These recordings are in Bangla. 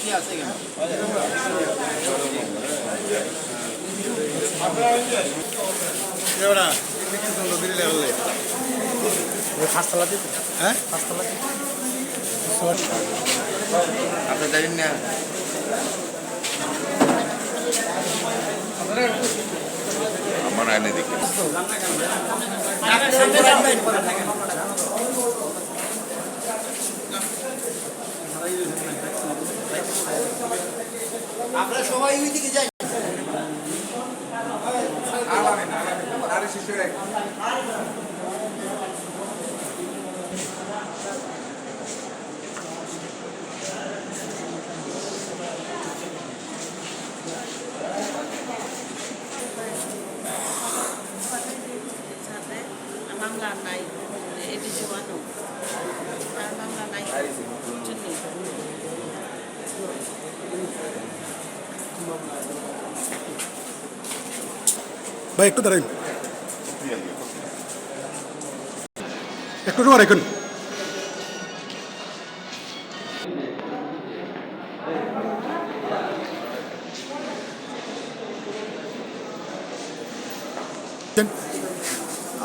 কি আছে এখানে এবারে মৃত্যুদণ্ড দিলে হলে ফাঁসতলা দিতে হ্যাঁ ফাঁসতলা দিতে আপনি জানেন না আমার আইনে দেখি সবাই ওই দিকে যাই। মামলা নাই। ভাই একটু দাঁড়াইন একটু রুয়া রাখুন।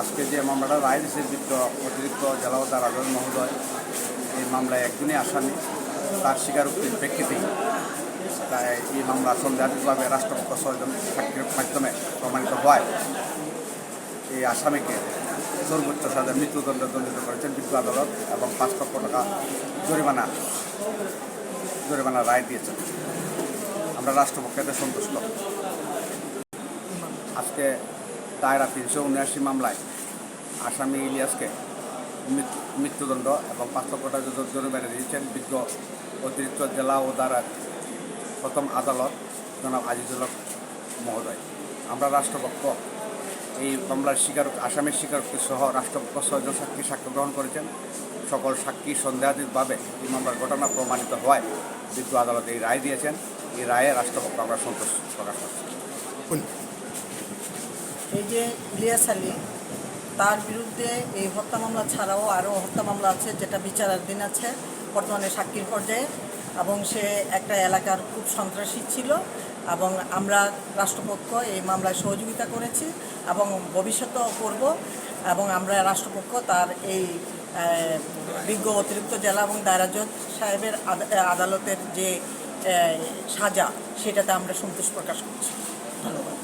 আজকে যে মামলাটা রায় দিয়েছে বৃত্ত অতিরিক্ত জেলাওদার আজম মহোদয় এই মামলায় একজনই আসামি তার স্বীকারোক্তির প্রেক্ষিতেই তাই এই মামলা সন্দেহাতীতভাবে রাষ্ট্রপক্ষ ছয়জন সাক্ষীর মাধ্যমে প্রমাণিত হয়। এই আসামিকে সর্বোচ্চ সাজা মৃত্যুদণ্ডে দণ্ডিত করেছেন বিজ্ঞ আদালত এবং পাঁচ লক্ষ টাকা জরিমানা জরিমানা রায় দিয়েছেন। আমরা রাষ্ট্রপক্ষেতে সন্তুষ্ট। আজকে দায়রা তিনশো উনআশি মামলায় আসামি ইলিয়াসকে মৃত্যুদণ্ড এবং পাঁচ লক্ষ টাকা জরিমানা দিয়েছেন বিজ্ঞ অতিরিক্ত জেলা ও দারার প্রথম আদালত জনাব আজিজুল হক মহোদয়। আমরা রাষ্ট্রপক্ষ এই মামলার স্বীকার আসামের স্বীকারোক্তি সহ রাষ্ট্রপক্ষ ছয়জন সাক্ষী সাক্ষ্য গ্রহণ করেছেন। সকল সাক্ষী সন্দেহাতীতভাবে এই মামলার ঘটনা প্রমাণিত হওয়ায় বিজ্ঞ আদালত এই রায় দিয়েছেন। এই রায়ে রাষ্ট্রপক্ষ আমরা সন্তোষ প্রকাশ করছি। এই যে ইলিয়াস আলী তার বিরুদ্ধে এই হত্যা মামলা ছাড়াও আরও হত্যা মামলা আছে যেটা বিচারাধীন আছে বর্তমানে সাক্ষীর পর্যায়ে। এবং সে একটা এলাকার খুব সন্ত্রাসী ছিল এবং আমরা রাষ্ট্রপক্ষ এই মামলায় সহযোগিতা করেছি এবং ভবিষ্যতেও করব এবং আমরা রাষ্ট্রপক্ষ তার এই বিজ্ঞ অতিরিক্ত জেলা এবং দায়রা জজ সাহেবের আদালতের যে সাজা সেটাতে আমরা সন্তোষ প্রকাশ করছি। ধন্যবাদ।